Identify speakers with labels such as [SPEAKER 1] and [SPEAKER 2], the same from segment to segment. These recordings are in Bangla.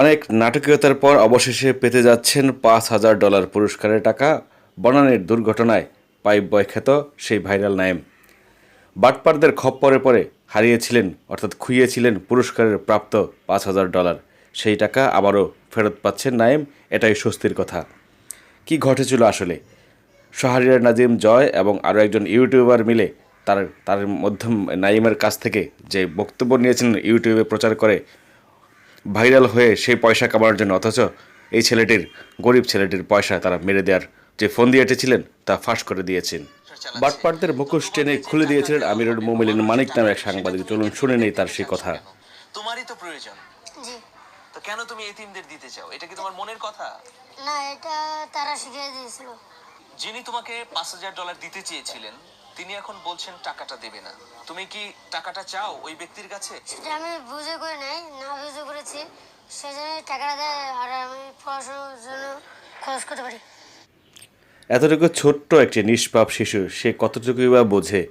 [SPEAKER 1] অনেক নাটকীয়তার পর অবশেষে পেতে যাচ্ছেন পাঁচ হাজার ডলার পুরস্কারের টাকা। বনানের দুর্ঘটনায় পাইপ বয় খ্যাত সেই ভাইরাল নায়েম। বাটপারদের খপ্পরে পরে হারিয়েছিলেন, অর্থাৎ খুইয়েছিলেন পুরস্কারের প্রাপ্ত পাঁচ হাজার ডলার। সেই টাকা আবারও ফেরত পাচ্ছেন নায়েম, এটাই স্বস্তির কথা। কি ঘটেছিল আসলে? শাহরিয়ার নাজিম জয় এবং আরও একজন ইউটিউবার মিলে তার তার মধ্যম নাইমের কাছ থেকে যে বক্তব্য নিয়েছেন, ইউটিউবে প্রচার করে ভাইরাল হয়ে সেই পয়সা কামানোর জন্য অথচ এই ছেলেটির গরিব ছেলেটির পয়সা তারা মেরে দেওয়ার যে ফোন দিয়ে এঁটেছিলেন তা ফাঁস করে দিয়েছেন। বাটপাটদের মুখোশ টেনে খুলে দিয়েছিলেন আমিরুল মোমিলিন মানিক নামে এক সাংবাদিক। চলুন শুনে নেই তার সেই কথা।
[SPEAKER 2] তোমারই তো প্রয়োজন। তো কেন তুমি এতিমদের দিতে চাও? এটা কি তোমার মনের কথা?
[SPEAKER 3] না এটা তারা শিখিয়ে দিয়েছিল।
[SPEAKER 2] যিনি তোমাকে পাঁচ হাজার ডলার দিতে চেয়েছিলেন তিনি এখন বলছেন টাকাটা দেবে না। তুমি কি টাকাটা চাও ওই ব্যক্তির কাছে?
[SPEAKER 3] সেটা আমি বুঝে করে নাই না
[SPEAKER 1] এতটুকু ছোট্ট একটি নিষ্পাপ শিশু, সে কতটুকুই বা বোঝে?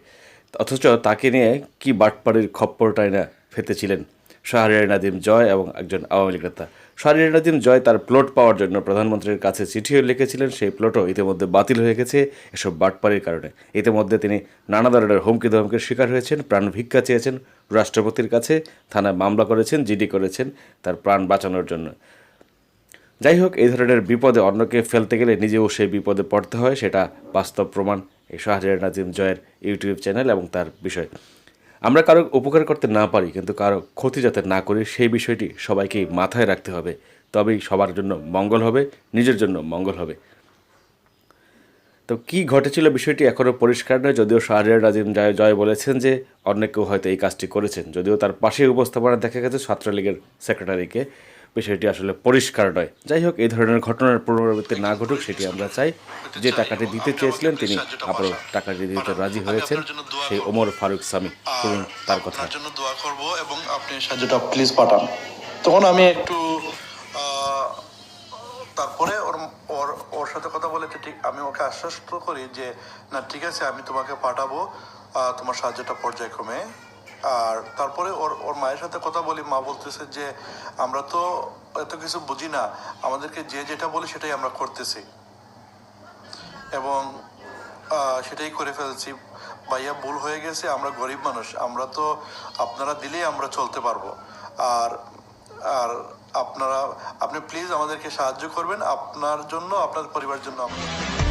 [SPEAKER 1] অথচ তাকে নিয়ে কি বাটপাড়ির খপ্পরটাই না ফেতেছিলেন। শাহরিয়ার নাদিম জয় এবং একজন আওয়ামী লীগ নেতা। শাহরিয়ার নাদিম জয় তার প্লট পাওয়ার জন্য প্রধানমন্ত্রীর কাছে চিঠিও লিখেছিলেন। সেই প্লটও ইতিমধ্যে বাতিল হয়ে গেছে এসব বাটপাড়ির কারণে। ইতিমধ্যে তিনি নানা ধরনের হুমকি ধমকির শিকার হয়েছেন, প্রাণ ভিক্ষা চেয়েছেন, রাষ্ট্রপতির কাছে থানায় মামলা করেছেন, জিডি করেছেন তার প্রাণ বাঁচানোর জন্য। যাই হোক, এই ধরনের বিপদে অন্যকে ফেলতে গেলে নিজেও সেই বিপদে পড়তে হয়, সেটা বাস্তব প্রমাণ এই শাহরিয়ার নাজিম জয়ের ইউটিউব চ্যানেল এবং তার বিষয়। আমরা কারও উপকার করতে না পারি, কিন্তু কারও ক্ষতি যাতে না করি সেই বিষয়টি সবাইকে মাথায় রাখতে হবে। তবেই সবার জন্য মঙ্গল হবে, নিজের জন্য মঙ্গল হবে। তো কি ঘটেছিল বিষয়টি এখনও পরিষ্কার নয়, যদিও শাহরিয়ার রাজিম জয় জয় বলেছেন যে অনেকেও হয়তো এই কাজটি করেছেন। যদিও তার পাশে উপস্থাপনা দেখা গেছে ছাত্রলীগের সেক্রেটারিকে বিষয়টি আসলে পরিষ্কার নয়। যাই হোক, এই ধরনের ঘটনার পুনরাবৃত্তি না ঘটুক, সেটি আমরা চাই যে টাকাটি দিতে চেয়েছিলেন, তিনি আবারও টাকাটি দিতে রাজি হয়েছেন, সেই ওমর ফারুক সামি শুনুন তার কথা।
[SPEAKER 4] এবং আপনি সাহায্যটা প্লিজ পাঠান। তখন আমি একটু তারপরে ওর ওর ওর সাথে কথা বলে তো ঠিক আমি ওকে আশ্বস্ত করি যে, না, ঠিক আছে, আমি তোমাকে পাঠাবো তোমার সাহায্যটা পর্যায়ক্রমে। আর তারপরে ওর ওর মায়ের সাথে কথা বলি, মা বলতেছে যে, আমরা তো এত কিছু বুঝি না, আমাদেরকে যে যেটা বলি সেটাই আমরা করতেছি। এবং সেটাই করে ফেলছি। ভাইয়া, ভুল হয়ে গেছে, আমরা গরিব মানুষ, আমরা তো আপনারা দিলেই আমরা চলতে পারব। আর আর আপনারা, আপনি প্লিজ আমাদেরকে সাহায্য করবেন, আপনার জন্য, আপনার পরিবারের জন্য। আমরা